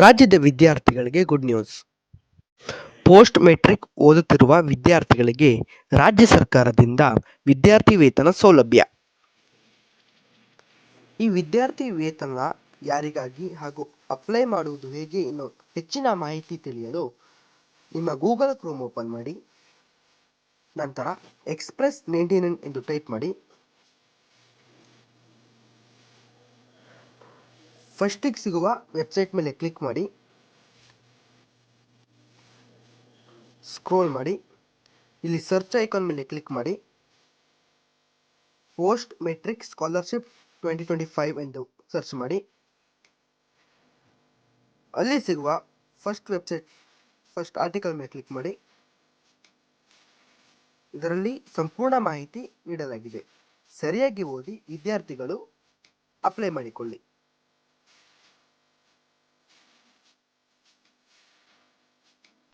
ರಾಜ್ಯದ ವಿದ್ಯಾರ್ಥಿಗಳಿಗೆ good news post matric ಓದುತ್ತಿರುವ ವಿದ್ಯಾರ್ಥಿಗಳಿಗೆ ರಾಜ್ಯ ಸರ್ಕಾರದಿಂದ ವಿದ್ಯಾರ್ಥಿ ವೇತನ ಸೌಲಭ್ಯ. ಈ ವಿದ್ಯಾರ್ಥಿ ವೇತನ ಯಾರಿಗಾಗಿ ಹಾಗೂ ಅಪ್ಲೈ ಮಾಡುವುದು ಹೇಗೆ ಅನ್ನೋ ಹೆಚ್ಚಿನ ಮಾಹಿತಿ ತಿಳಿಯಲು ನಿಮ್ಮ ಗೂಗಲ್ ಕ್ರೋಮ್ ಓಪನ್ ಮಾಡಿ. ನಂತರ ಎಕ್ಸ್ಪ್ರೆಸ್ ನೈಂಟಿ ನೈನ್ ಎಂದು ಟೈಪ್ ಮಾಡಿ. ಫಸ್ಟಿಗೆ ಸಿಗುವ ವೆಬ್ಸೈಟ್ ಮೇಲೆ ಕ್ಲಿಕ್ ಮಾಡಿ. ಸ್ಕ್ರೋಲ್ ಮಾಡಿ. ಇಲ್ಲಿ ಸರ್ಚ್ ಐಕಾನ್ ಮೇಲೆ ಕ್ಲಿಕ್ ಮಾಡಿ. Post matric scholarship twenty twenty five ಎಂದು ಸರ್ಚ್ ಮಾಡಿ. ಅಲ್ಲಿ ಸಿಗುವ ಫಸ್ಟ್ ವೆಬ್ಸೈಟ್, ಫಸ್ಟ್ ಆರ್ಟಿಕಲ್ ಮೇಲೆ ಕ್ಲಿಕ್ ಮಾಡಿ. ಇದರಲ್ಲಿ ಸಂಪೂರ್ಣ ಮಾಹಿತಿ ನೀಡಲಾಗಿದೆ. ಸರಿಯಾಗಿ ಓದಿ ವಿದ್ಯಾರ್ಥಿಗಳು ಅಪ್ಲೈ ಮಾಡಿಕೊಳ್ಳಿ.